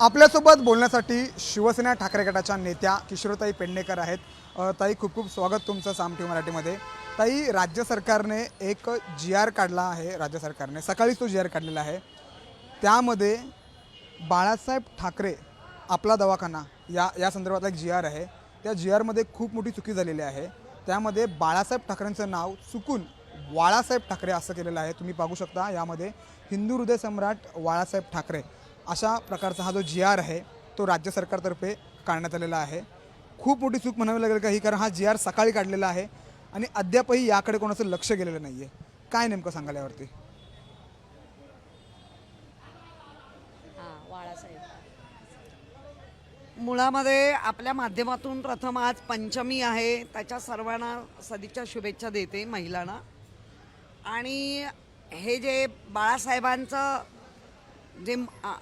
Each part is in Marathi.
आपल्यासोबत बोलण्यासाठी शिवसेना ठाकरे गटाच्या नेत्या किशोरताई पेडणेकर आहेत. ताई खूप खूप स्वागत तुमचं साम टी मराठीमध्ये. ताई राज्य सरकारने एक जी आर काढला आहे राज्य सरकारने सकाळीच तो जी आर काढलेला आहे. त्यामध्ये बाळासाहेब ठाकरे आपला दवाखाना या या संदर्भातला एक जी आर आहे. त्या जी आरमध्ये खूप मोठी चुकी झालेली आहे. त्यामध्ये बाळासाहेब ठाकरेंचं नाव चुकून वाळासाहेब ठाकरे असं केलेलं आहे. तुम्ही पाहू शकता यामध्ये हिंदू हृदय सम्राट वाळासाहेब ठाकरे अशा प्रकारचा हा जो जी आर आहे तो राज्य सरकारतर्फे काढण्यात आलेला आहे. खूप मोठी चूक म्हणावी लागेल का ही कारण हा जी आर सकाळी काढलेला आहे आणि अद्यापही याकडे कोणाचं लक्ष गेलेलं नाही आहे काय नेमकं सांगायला यावरती? हां बाळासाहेब. मुळामध्ये आपल्या माध्यमातून प्रथम आज पंचमी आहे. त्याच्या सर्वांना सदिच्छा शुभेच्छा देते महिलांना. आणि हे जे बाळासाहेबांचं जे आ-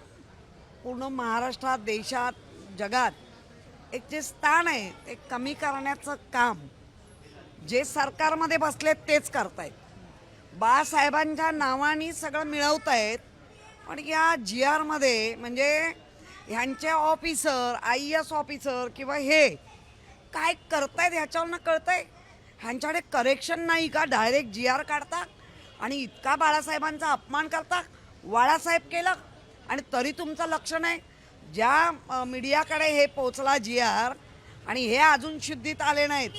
पूर्ण महाराष्ट्रात देशात जगात एक जे स्थान आहे ते कमी करण्याचं काम जे सरकारमध्ये बसलेत तेच करतायत. बाळासाहेबांच्या नावाने सगळं मिळवत आहेत पण या जी आरमध्ये म्हणजे ह्यांचे ऑफिसर आय एस ऑफिसर किंवा हे काय करतायत ह्याच्यावरनं कळतंय? ह्यांच्याकडे करेक्शन नाही का? डायरेक्ट जी आर काढतात आणि इतका बाळासाहेबांचा अपमान करता? वाळासाहेब केलं? आणि तरी तुमचं लक्ष नाही. ज्या मीडियाकडे हे पोचला जी आर आणि हे अजून शुद्धीत आले नाहीत.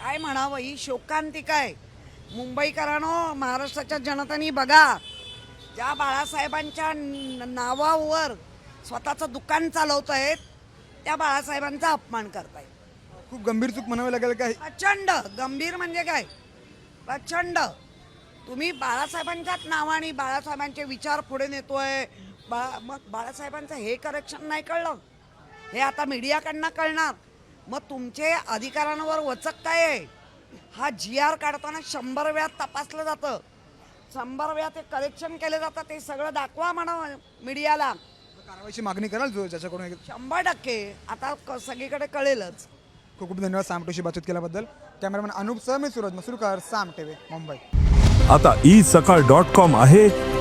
काय म्हणावं ही शोकांतिका आहे मुंबईकरांनो महाराष्ट्राच्या जनतेने बघा ज्या बाळासाहेबांच्या नावावर स्वतःचं दुकान चालवत आहेत त्या बाळासाहेबांचा अपमान करतायत. खूप गंभीर चूक म्हणावी लागेल का प्रचंड गंभीर म्हणजे काय? प्रचंड. तुम्ही बाळासाहेबांच्याच नावाने बाळासाहेबांचे विचार पुढे नेतोय बा मग बाळासाहेबांचं हे करेक्शन नाही कळलं. हे आता मीडियाकडनं कळणार. मग तुमचे अधिकारांवर वचक काय आहे? हा जी आर काढताना शंभर वेळा तपासलं जातं. शंभर वेळा ते करेक्शन केलं जातं ते सगळं दाखवा म्हणा मीडियाला. कारवाईची मागणी कराल जो ज्याच्याकडून एक- शंभर टक्के. आता क- सगळीकडे कळेलच. खूप खूप धन्यवाद साम टीशी बातचीत केल्याबद्दल. कॅमेरामॅन अनूप सह मी सूरज मसुरकर साम टीव्ही मुंबई. आता ई सकाळ डॉट कॉम आहे.